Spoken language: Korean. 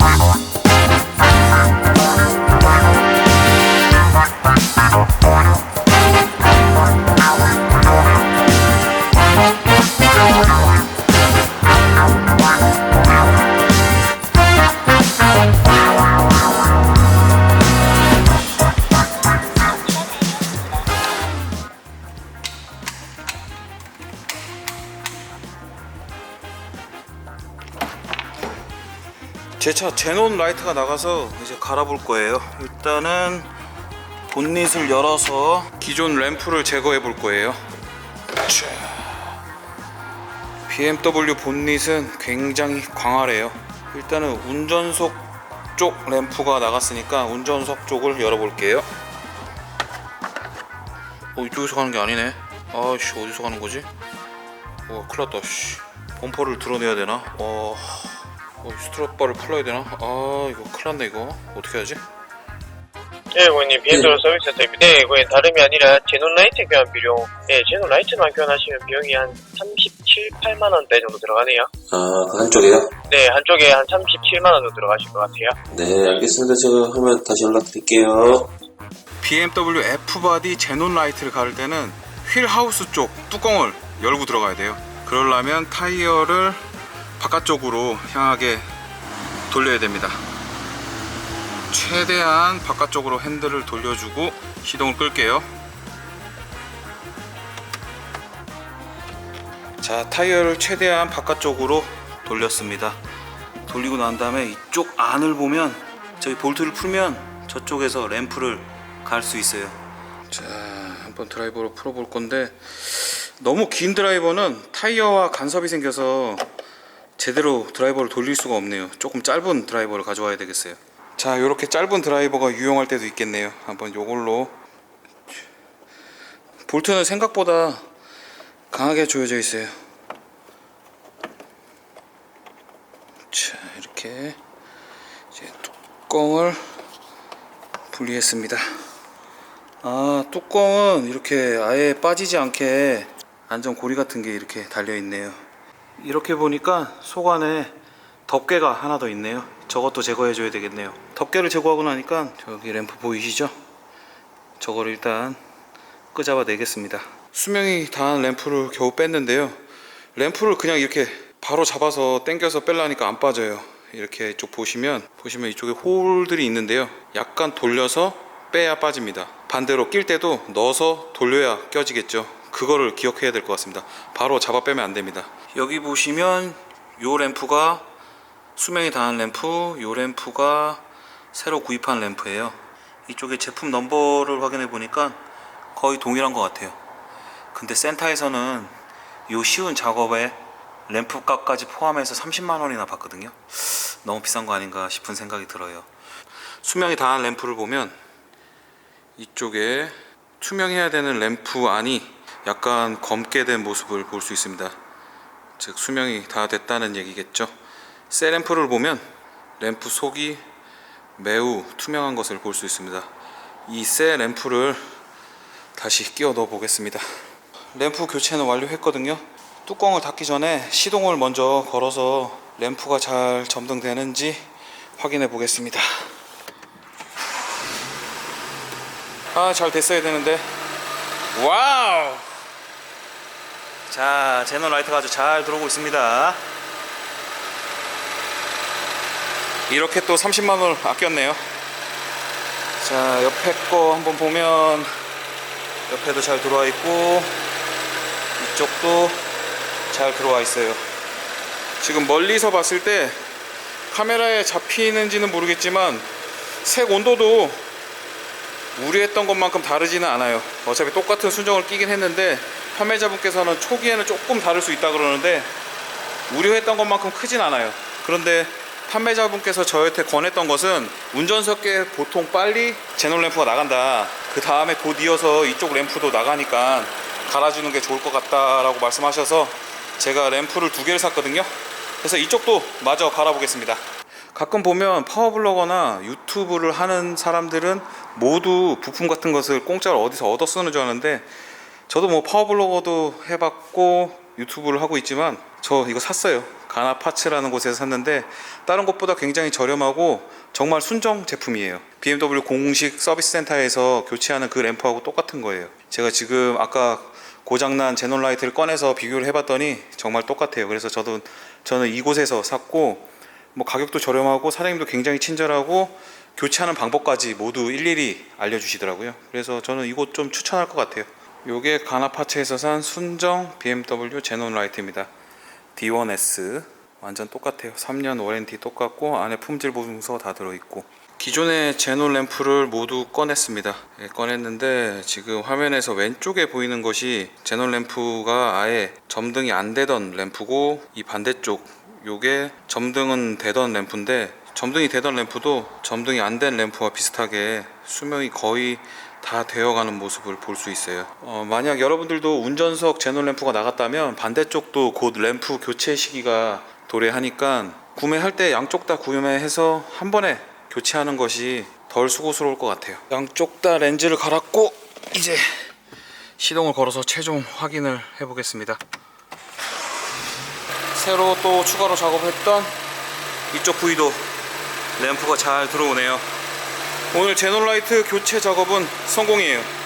Wow. 제 차 제논 라이트가 나가서 이제 갈아볼 거예요. 일단은 본닛을 열어서 기존 램프를 제거해 볼 거예요. 자, BMW 본닛은 굉장히 광활해요. 일단은 운전석 쪽 램프가 나갔으니까 운전석 쪽을 열어볼게요. 어 이쪽에서 가는 게 아니네. 아씨 어디서 가는 거지? 와 큰일 났다. 씨. 범퍼를 드러내야 되나? 와. 어, 스트랩바를 풀어야 되나? 아 이거 큰일 났네 이거 어떻게 하지? 네, 고객님, 비엔도로 서비스 센터입니다. 네, 고객님, 다름이 아니라 제논 라이트 교환 비용. 네, 제논 라이트만 교환하시면 비용이 한 37, 8만 원대 정도 들어가네요. 아, 그 한쪽에요? 네, 한쪽에 한 37만 원 정도 들어가실 것 같아요. 네, 알겠습니다. 제가 하면 다시 연락드릴게요. BMW F바디 제논 라이트를 가를 때는 휠 하우스 쪽 뚜껑을 열고 들어가야 돼요 그러려면 타이어를 바깥쪽으로 향하게 돌려야 됩니다. 최대한 바깥쪽으로 핸들을 돌려주고 시동을 끌게요. 자 타이어를 최대한 바깥쪽으로 돌렸습니다. 돌리고 난 다음에 이쪽 안을 보면 저기 볼트를 풀면 저쪽에서 램프를 갈 수 있어요. 자 한번 드라이버로 풀어 볼 건데 너무 긴 드라이버는 타이어와 간섭이 생겨서 제대로 드라이버를 돌릴 수가 없네요. 조금 짧은 드라이버를 가져와야 되겠어요. 자 이렇게 짧은 드라이버가 유용할 때도 있겠네요. 한번 요걸로. 볼트는 생각보다 강하게 조여져 있어요. 자 이렇게 이제 뚜껑을 분리했습니다. 아 뚜껑은 이렇게 아예 빠지지 않게 안전 고리 같은 게 이렇게 달려 있네요 이렇게 보니까 속 안에 덮개가 하나 더 있네요. 저것도 제거해 줘야 되겠네요. 덮개를 제거하고 나니까 저기 램프 보이시죠? 저거를 일단 끄잡아 내겠습니다. 수명이 다한 램프를 겨우 뺐는데요. 램프를 그냥 이렇게 바로 잡아서 당겨서 빼려니까 안 빠져요. 이렇게 이쪽 보시면 보시면 이쪽에 홀들이 있는데요. 약간 돌려서 빼야 빠집니다. 반대로 낄 때도 넣어서 돌려야 껴지겠죠 그거를 기억해야 될 것 같습니다. 바로 잡아 빼면 안 됩니다. 여기 보시면 요 램프가 수명이 다한 램프 요 램프가 새로 구입한 램프예요. 이쪽에 제품 넘버를 확인해 보니까 거의 동일한 것 같아요. 근데 센터에서는 요 쉬운 작업에 램프 값까지 포함해서 30만 원이나 받거든요. 너무 비싼 거 아닌가 싶은 생각이 들어요. 수명이 다한 램프를 보면 이쪽에 투명해야 되는 램프 안이 약간 검게 된 모습을 볼 수 있습니다. 즉 수명이 다 됐다는 얘기겠죠? 새 램프를 보면 램프 속이 매우 투명한 것을 볼 수 있습니다. 이새 램프를 다시 끼워 넣어 보겠습니다. 램프 교체는 완료했거든요. 뚜껑을 닫기 전에 시동을 먼저 걸어서 램프가 잘 점등되는지 확인해 보겠습니다. 아 잘 됐어야 되는데. 와우 자 제논 라이트가 아주 잘 들어오고 있습니다. 이렇게 또 30만원을 아꼈네요. 자 옆에 거 한번 보면 옆에도 잘 들어와 있고 이쪽도 잘 들어와 있어요. 지금 멀리서 봤을 때 카메라에 잡히는지는 모르겠지만 색 온도도 우려했던 것만큼 다르지는 않아요. 어차피 똑같은 순정을 끼긴 했는데 판매자분께서는 초기에는 조금 다를 수 있다 그러는데 우려했던 것만큼 크진 않아요. 그런데 판매자분께서 저한테 권했던 것은 운전석에 보통 빨리 제논 램프가 나간다. 그 다음에 곧 이어서 이쪽 램프도 나가니까 갈아주는 게 좋을 것 같다라고 말씀하셔서 제가 램프를 두 개를 샀거든요. 그래서 이쪽도 마저 갈아보겠습니다. 가끔 보면 파워블로거나 유튜브를 하는 사람들은 모두 부품 같은 것을 공짜로 어디서 얻어 쓰는 줄 아는데 저도 뭐 파워블로거도 해봤고 유튜브를 하고 있지만 저 이거 샀어요 가나 파츠라는 곳에서 샀는데 다른 곳보다 굉장히 저렴하고 정말 순정 제품이에요. BMW 공식 서비스 센터에서 교체하는 그 램프하고 똑같은 거예요. 제가 지금 아까 고장난 제논 라이트를 꺼내서 비교를 해봤더니 정말 똑같아요. 그래서 저도 저는 이곳에서 샀고 뭐 가격도 저렴하고 사장님도 굉장히 친절하고 교체하는 방법까지 모두 일일이 알려주시더라고요. 그래서 저는 이곳 좀 추천할 것 같아요. 요게 가나파츠에서 산 순정 BMW 제논 라이트입니다. D1S 완전 똑같아요. 3년 워렌티 똑같고 안에 품질 보증서 다 들어있고 기존의 제논 램프를 모두 꺼냈습니다. 예, 꺼냈는데 지금 화면에서 왼쪽에 보이는 것이 제논 램프가 아예 점등이 안 되던 램프고 이 반대쪽 요게 점등은 되던 램프인데 점등이 되던 램프도 점등이 안 된 램프와 비슷하게 수명이 거의 다 되어가는 모습을 볼 수 있어요. 어, 만약 여러분들도 운전석 제논 램프가 나갔다면 반대쪽도 곧 램프 교체 시기가 도래하니까 구매할 때 양쪽 다 구매해서 한 번에 교체하는 것이 덜 수고스러울 것 같아요. 양쪽 다 렌즈를 갈았고 이제 시동을 걸어서 최종 확인을 해보겠습니다. 새로 또 추가로 작업했던 이쪽 부위도 램프가 잘 들어오네요. 오늘 제논라이트 교체 작업은 성공이에요.